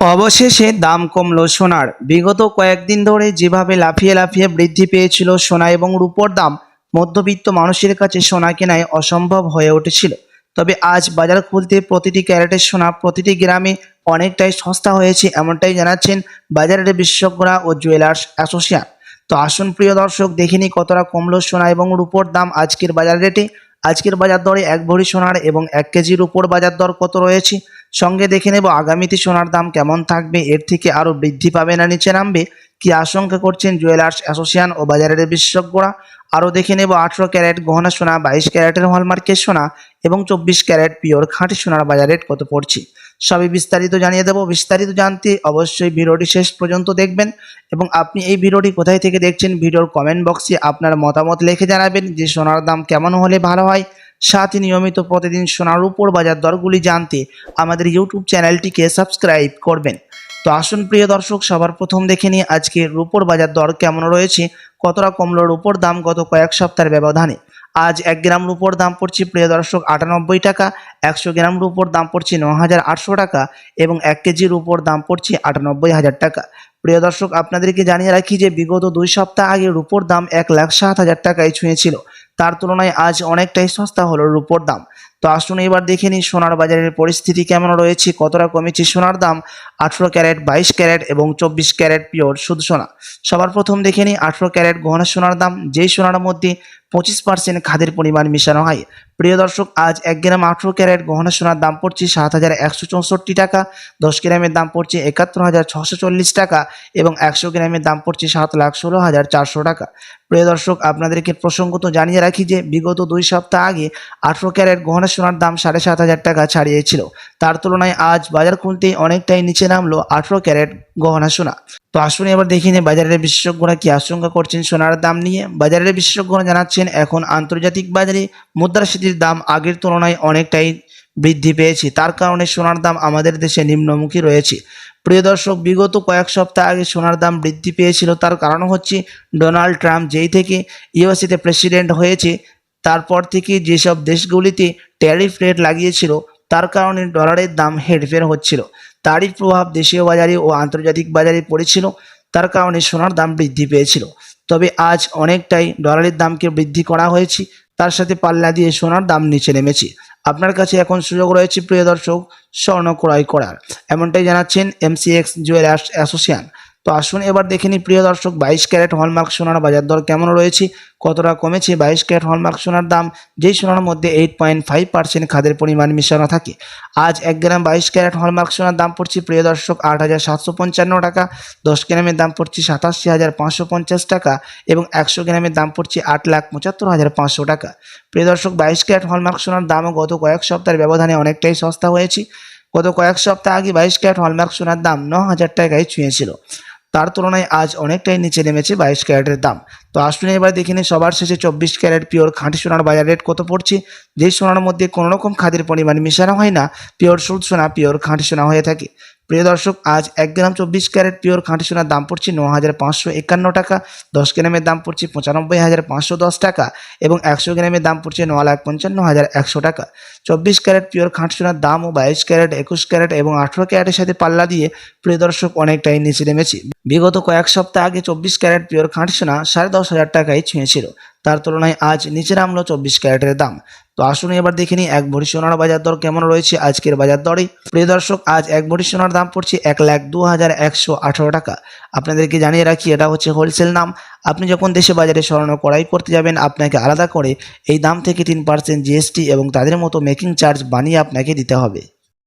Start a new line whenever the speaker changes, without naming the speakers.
অবশেষে দাম কমলো সোনার। বিগত কয়েকদিন ধরে যেভাবে লাফিয়ে লাফিয়ে বৃদ্ধি পেয়েছিল সোনা এবং রূপোর দাম, মধ্যবিত্ত মানুষের কাছে সোনা কেনায় অসম্ভব হয়ে উঠেছিল। তবে আজ বাজার খুলতে প্রতিটি ক্যারেটের সোনা প্রতিটি গ্রামে অনেকটাই সস্তা হয়েছে এমনটাই জানাচ্ছেন বাজারের বিশেষজ্ঞরা ও জুয়েলার্স অ্যাসোসিয়েশন। তো আসুন প্রিয় দর্শক দেখিনি কতটা কমলো সোনা এবং রূপোর দাম আজকের বাজার রেটে। আজকের বাজার দরে এক ভরি সোনার এবং এক কেজির উপর বাজার দর কত রয়েছে? সঙ্গে দেখে নেব আগামীতে সোনার দাম কেমন থাকবে, এর থেকে আরও বৃদ্ধি পাবে না নিচে নামবে। কি আশঙ্কা করছেন জুয়েলার্স অ্যাসোসিয়েশন ও বাজারের বিশেষজ্ঞরা? আরও দেখে নেব আঠেরো ক্যারেট গহনা সোনা, বাইশ ক্যারেটের হলমার্কের সোনা এবং চব্বিশ ক্যারেট পিওর খাঁটি সোনার বাজার রেট কত পড়ছে? সবই বিস্তারিত জানিয়ে দেবো। বিস্তারিত জানতে অবশ্যই ভিডিওটি শেষ পর্যন্ত দেখবেন এবং আপনি এই ভিডিওটি কোথায় থেকে দেখছেন, ভিডিওর কমেন্ট বক্সে আপনার মতামত লিখে জানাবেন যে সোনার দাম কেমন হলে ভালো হয়। সাথে নিয়মিত প্রতিদিন সোনার উপর বাজার দরগুলি জানতে আমাদের ইউটিউব চ্যানেলটিকে সাবস্ক্রাইব করবেন। তো আসুন প্রিয় দর্শক, সবার প্রথম দেখে নিয়ে আজকে রূপোর বাজার দর কেমন রয়েছে, কতটা কমলো রূপোর দাম গত কয়েক সপ্তাহের ব্যবধানে? আজ এক গ্রাম রূপোর দাম পড়ছে প্রিয় দর্শক আটানব্বই টাকা, একশো গ্রাম রূপোর দাম পড়ছে ন হাজার আটশো টাকা এবং এক কেজির উপর দাম পড়ছে আটানব্বই হাজার টাকা। প্রিয় দর্শক, আপনাদেরকে জানিয়ে রাখি যে বিগত দুই সপ্তাহ আগে রূপোর দাম এক লাখ সাত হাজার টাকায় ছুঁয়েছিল। তার তুলনায় আজ অনেকটাই সস্তা হলো রূপোর দাম। তো আসুন এবার দেখে নিই সোনার বাজারের পরিস্থিতি কেমন রয়েছে, কতটা কমেছে সোনার দাম? আঠেরো ক্যারেট, বাইশ ক্যারেট এবং চব্বিশ ক্যারেট পিওর শুধু সোনা। সবার প্রথম দেখে নিই আঠেরো ক্যারেট গহনা সোনার দাম। যেই সোনার মধ্যে পঁচিশ পার্সেন্ট খাদের পরিমাণ মিশানো হয়। প্রিয় দর্শক, আজ এক গ্রাম আঠেরো ক্যারেট গহনা সোনার দাম পড়ছে সাত হাজার একশো চৌষট্টি টাকা, দশ গ্রামের দাম পড়ছে একাত্তর হাজার ছশো চল্লিশ টাকা এবং একশো গ্রামের দাম পড়ছে সাত লাখ ষোলো হাজার চারশো টাকা। প্রিয় দর্শক, আপনাদেরকে প্রসঙ্গত জানিয়ে রাখি যে, বিগত দুই সপ্তাহ আগে আঠেরো ক্যারেট গহনা সোনার দাম সাড়ে সাত হাজার টাকা ছাড়িয়েছিল। তার তুলনায় আজ বাজার খুলতেই অনেকটাই নিচে নামলো আঠেরো ক্যারেট গহনা সোনা। তো আসুন এবার দেখি নিই বাজারের বিশেষজ্ঞরা কি আশঙ্কা করছেন সোনার দাম নিয়ে। বাজারের বিশেষজ্ঞরা জানাচ্ছেন এখন আন্তর্জাতিক বাজারে মুদ্রাস্ফীতির দাম আগের তুলনায় অনেকটাই বৃদ্ধি পেয়েছে। তার কারণে সোনার দাম আমাদের দেশে নিম্নমুখী রয়েছে। প্রিয় দর্শক, বিগত কয়েক সপ্তাহ আগে সোনার দাম বৃদ্ধি পেয়েছিল। তার কারণ হচ্ছে ডোনাল্ড ট্রাম্প যেই থেকে ইউএসএতে প্রেসিডেন্ট হয়েছে, তারপর থেকে যেসব দেশগুলিতে ট্যারিফ রেট লাগিয়েছিল, তার কারণে ডলারের দাম হেরফের হচ্ছিল। তারই প্রভাব দেশীয় বাজারে ও আন্তর্জাতিক বাজারে পড়েছিল। তার কারণে সোনার দাম বৃদ্ধি পেয়েছিল। তবে আজ অনেকটাই ডলারের দামকে বৃদ্ধি করা হয়েছে। তার সাথে পাল্লা দিয়ে সোনার দাম নিচে নেমেছে। আপনার কাছে এখন সুযোগ রয়েছে, প্রিয় দর্শক, স্বর্ণ ক্রয় করার। এমনটাই জানাচ্ছেন এমসিএক্স জুয়েলার্স অ্যাসোসিয়েশন তো আসুন এবার দেখে নিই, প্রিয় দর্শক, বাইশ ক্যারেট হলমার্ক সোনার বাজার দর কেমন রয়েছে, কতটা কমেছে, বাইশ ক্যারেট হলমার্ক সোনার দাম, যেই সোনার মধ্যে এইট পয়েন্ট ফাইভ পার্সেন্ট খাদের পরিমাণ মিশানো থাকে। আজ এক গ্রাম বাইশ ক্যারেট হলমার্ক সোনার দাম পড়ছে, প্রিয় দর্শক, আট হাজার সাতশো পঞ্চান্ন টাকা, দশ গ্রামের দাম পড়ছে সাতাশি হাজার পাঁচশো পঞ্চাশ টাকা এবং একশো গ্রামের দাম পড়ছে আট লাখ পঁচাত্তর হাজার পাঁচশো টাকা। প্রিয় দর্শক, বাইশ ক্যারেট হলমার্ক সোনার দামও গত কয়েক সপ্তাহের ব্যবধানে অনেকটাই সস্তা হয়েছে। গত কয়েক সপ্তাহ আগে বাইশ ক্যারেট হলমার্ক সোনার দাম ন হাজার টাকায় ছুঁয়েছিল। তার তুলনায় আজ অনেকটাই নিচে নেমেছে বাইশ ক্যারেটের দাম। তো আসুন এবার দেখে নিই, সবার শেষে চব্বিশ ক্যারেট পিওর খাঁটি সোনার বাজার রেট কত পড়ছে? যেই সোনার মধ্যে কোনো রকম খাদের পরিমাণ মেশানো হয় না, পিওর সুদ সোনা, পিওর খাঁটি সোনা হয়ে থাকে। প্রিয় দর্শক, আজ এক গ্রাম চব্বিশ ক্যারেট পিওর খাঁটি সোনার দাম পড়ছে ন হাজার পাঁচশো একান্ন টাকা। দশ গ্রামের দাম পড়ছে পঁচানব্বই হাজার পাঁচশো দশ টাকা এবং একশো গ্রামের দাম পড়ছে ন লাখ পঞ্চান্ন হাজার একশো টাকা। চব্বিশ ক্যারেট পিওর খাঁটি সোনার দাম ও বাইশ ক্যারেট, একুশ ক্যারেট এবং আঠেরো ক্যারেটের সাথে পাল্লা দিয়ে প্রিয় দর্শক অনেকটাই নিচে নেমেছে। বিগত কয়েক সপ্তাহ আগে চব্বিশ ক্যারেট পিওর খাঁটি সোনা সাড়ে দশ হাজার টাকায় ছুঁয়েছিল। তার তুলনায় আজ নিচে নামলো চব্বিশ ক্যারেটের দাম। তো আসুন এবার দেখে নিই এক ভরি সোনার বাজার দর কেমন রয়েছে আজকের বাজার দরে। প্রিয় দর্শক আজ এক ভরি সোনার দাম পড়ছে এক লাখ দু হাজার একশো আঠারো টাকা। আপনাদেরকে জানিয়ে রাখি, এটা হচ্ছে হোলসেল দাম আপনি যখন দেশে বাজারে স্বর্ণ কড়াই করতে যাবেন, আপনাকে আলাদা করে এই দাম থেকে তিন পার্সেন্ট জিএসটি এবং তাদের মতো মেকিং চার্জ বানিয়ে আপনাকে দিতে হবে।